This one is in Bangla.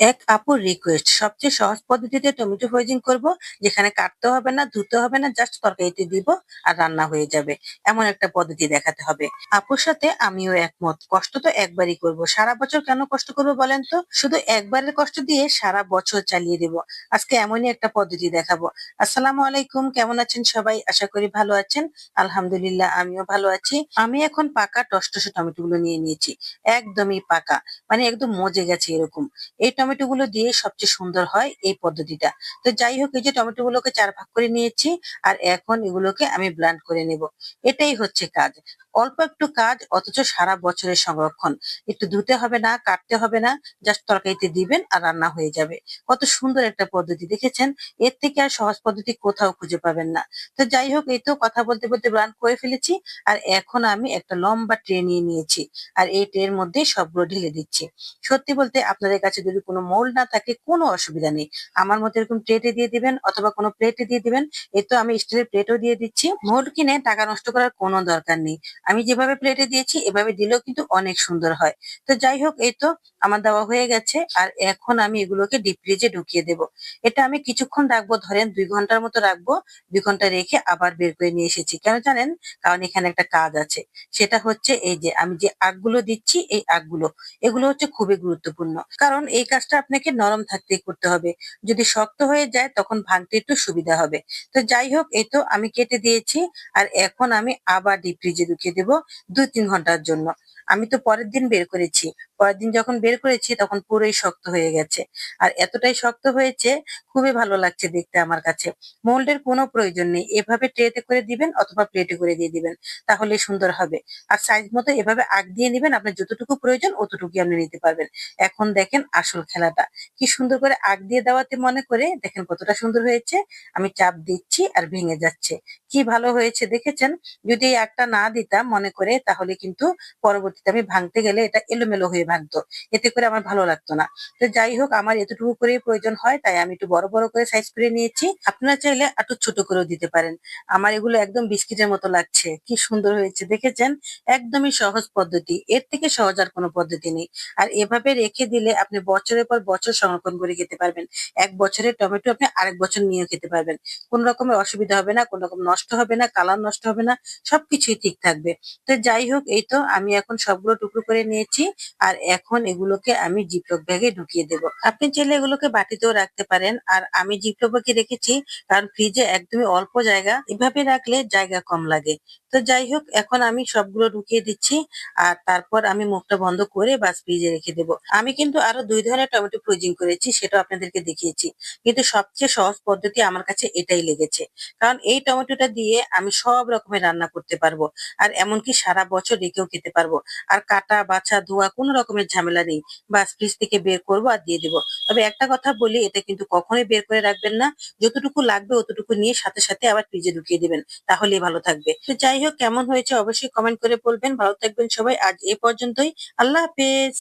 এক আপুর রিকোয়েস্ট সবচেয়ে সহজ পদ্ধতিতে টমেটো ফ্রোজিং করব, যেখানে কাটতে হবে না, ধুতে হবে না জাস্ট তরকারিতে দিব আর রান্না হয়ে যাবে। এমন একটা পদ্ধতি দেখাতে হবে। আপুর সাথে আমিও একমত। কষ্ট তো একবারই করব। সারা বছর কেন কষ্ট করব বলেন তো? শুধু একবারের কষ্ট দিয়ে সারা বছর চালিয়ে দেব। আজকে এমনই একটা পদ্ধতি দেখাবো। আসসালামু আলাইকুম। কেমন আছেন সবাই? আশা করি ভালো আছেন। আলহামদুলিল্লাহ, আমিও ভালো আছি। আমি এখন পাকা টসটসে টমেটো গুলো নিয়ে নিয়েছি। একদমই পাকা। মানে একদম মজে গেছে এরকম। এই টমেটো গুলো দিয়ে সবচেয়ে সুন্দর হয় এই পদ্ধতিটা। তো যাই হোক, এই যে টমেটো গুলোকে চার ভাগ করে নিয়েছি, আর এখন এগুলোকে আমি ব্লান্ড করে নেব। এটাই হচ্ছে কাজ। অল্প একটু কাজ, অথচ সারা বছরের সংরক্ষণ। একটু ধুতে হবে না, কাটতে হবে না, জাস্ট তরকারিতে দিবেন আর রান্না হয়ে যাবে। কত সুন্দর একটা পদ্ধতি, দেখেছেন? এর থেকে আর সহজ পদ্ধতি কোথাও খুঁজে পাবেন না। তো যাই হোক, এই তো কথা বলতে বলতে ব্রান করে ফেলেছি, আর এখন আমি একটা লম্বা ট্রে নিয়ে নিয়েছি, আর এই ট্রের মধ্যে সবগুলো ঢেলে দিচ্ছি। সত্যি বলতে আপনাদের কাছে যদি কোনো মোল্ড না থাকে, কোনো অসুবিধা নেই। আমার মতো এরকম প্লেটে দিয়ে দিবেন, অথবা কোনো প্লেটে দিয়ে দিবেন এই তো আমি স্টিলের প্লেটও দিয়ে দিচ্ছি। মোল্ড কিনে টাকা নষ্ট করার কোনো দরকার নেই। আমি যেভাবে প্লেটে দিয়েছি, এভাবে দিলেও কিন্তু অনেক সুন্দর হয়। তো যাই হোক, এই তো আমার দেওয়া হয়ে গেছে, আর এখন আমি এগুলোকে ডিপ ফ্রিজে ঢুকিয়ে দেব। এটা আমি কিছুক্ষণ রাখব, ধরেন দুই ঘণ্টার মতো রাখব, দুই ঘণ্টা রেখে আবার বের করে নিয়ে এসেছি। কেন জানেন? কারণ এখানে একটা কাজ আছে। সেটা হচ্ছে এই যে, আমি যে আগগুলো দিচ্ছি, এই আগগুলো, এগুলো হচ্ছে খুবই গুরুত্বপূর্ণ। কারণ এই কাজটা আপনাকে নরম থাকতেই করতে হবে। যদি শক্ত হয়ে যায়, তখন ভাঙতে একটু সুবিধা হবে। তো যাই হোক, এই তো আমি কেটে দিয়েছি, আর এখন আমি আবার ডিপ ফ্রিজে ঢুকিয়ে দেবো দু তিন ঘণ্টার জন্য। আমি তো পরের দিন বের করেছি। পরের দিন যখন বের করেছি তখন পুরোই শক্ত হয়ে গেছে। আর এতটাই শক্ত হয়েছে, খুবই ভালো লাগছে দেখতে আমার কাছে। মোল্ডের কোনো প্রয়োজন নেই। এভাবে ট্রেতে করে দিবেন অথবা প্লেটে করে দিয়ে দিবেন, তাহলে সুন্দর হবে। আর সাইজ মতো এভাবে আগ দিয়ে নেবেন, আপনার যতটুকু প্রয়োজন অতটুকু আপনি নিতে পারবেন। এখন দেখেন আসল খেলাটা। কি সুন্দর করে আগ দিয়ে দেওয়াতে মনে করে দেখেন কতটা সুন্দর হয়েছে। আমি চাপ দিচ্ছি আর ভেঙে যাচ্ছে। কি ভালো হয়েছে দেখেছেন? যদি এই আগটা না দিতাম মনে করে তাহলে কিন্তু পরবর্তীতে আমি ভাঙতে গেলে এটা এলোমেলো হয়ে ভাঙতো এতে করে আমার ভালো লাগতো না। তো যাই হোক, আমার এতটুকু করে প্রয়োজন হয়, তাই আমি একটু বড় বড় করে সাইজ করে নিয়েছি। আপনারা চাইলে একটু ছোট করেও দিতে পারেন। আমার এগুলো একদম বিস্কিটের মতো লাগছে। কি সুন্দর হয়েছে, দেখেছেন? একদমই সহজ পদ্ধতি। এর থেকে সহজ আর কোনো পদ্ধতি নেই। আর এভাবে রেখে দিলে আপনি বছরের পর বছর সংরক্ষণ করে খেতে পারবেন। এক বছরের টমেটো আপনি আরেক বছর নিয়ে খেতে পারবেন। কোন রকমের অসুবিধা হবে না, কোন রকম নষ্ট হবে না, কালার নষ্ট হবে না, সবকিছুই ঠিক থাকবে। তো যাই হোক, এই তো আমি এখন সবগুলো টুকরো করে নিয়েছি। আর এখন এগুলোকে আমি জিপলক ব্যাগে ঢুকিয়ে দেব। আপনি চাইলে এগুলোকে বাটিতেও রাখতে পারেন। আর আমি জিপলক ব্যাগে রেখেছি, কারণ ফ্রিজে একদমই অল্প জায়গা। এভাবে রাখলে জায়গা কম লাগে। তো যাই হোক, এখন আমি সবগুলো ঢুকিয়ে দিচ্ছি। আর তারপর আমি মুখটা বন্ধ করে বাস ফ্রিজে রেখে দেবো। আমি কিন্তু আরও দুই ধরনের টমেটো ফ্রোজিং করেছি সেটা আপনাদেরকে দেখিয়েছি। কিন্তু সবচেয়ে সহজ পদ্ধতি আমার কাছে এটাই লেগেছে। কারণ এই টমেটোটা দিয়ে আমি সব রকমের রান্না করতে পারব। আর এমনকি সারা বছর রেখেও খেতে পারব। আর কাটা, বাছা, ধোয়া কোনো রকমের ঝামেলা নেই। বা ফ্রিজ থেকে বের করব আর দিয়ে দেবো। তবে একটা কথা বলি, এটা কিন্তু কখনোই বের করে রাখবেন না। যতটুকু লাগবে অতটুকু নিয়ে সাথে সাথে আবার ফ্রিজে ঢুকিয়ে দেবেন তাহলেই ভালো থাকবে। তো যাই হোক, কেমন হয়েছে অবশ্যই কমেন্ট করে বলবেন। ভালো থাকবেন সবাই। আজ এ পর্যন্তই। আল্লাহ হাফেজ।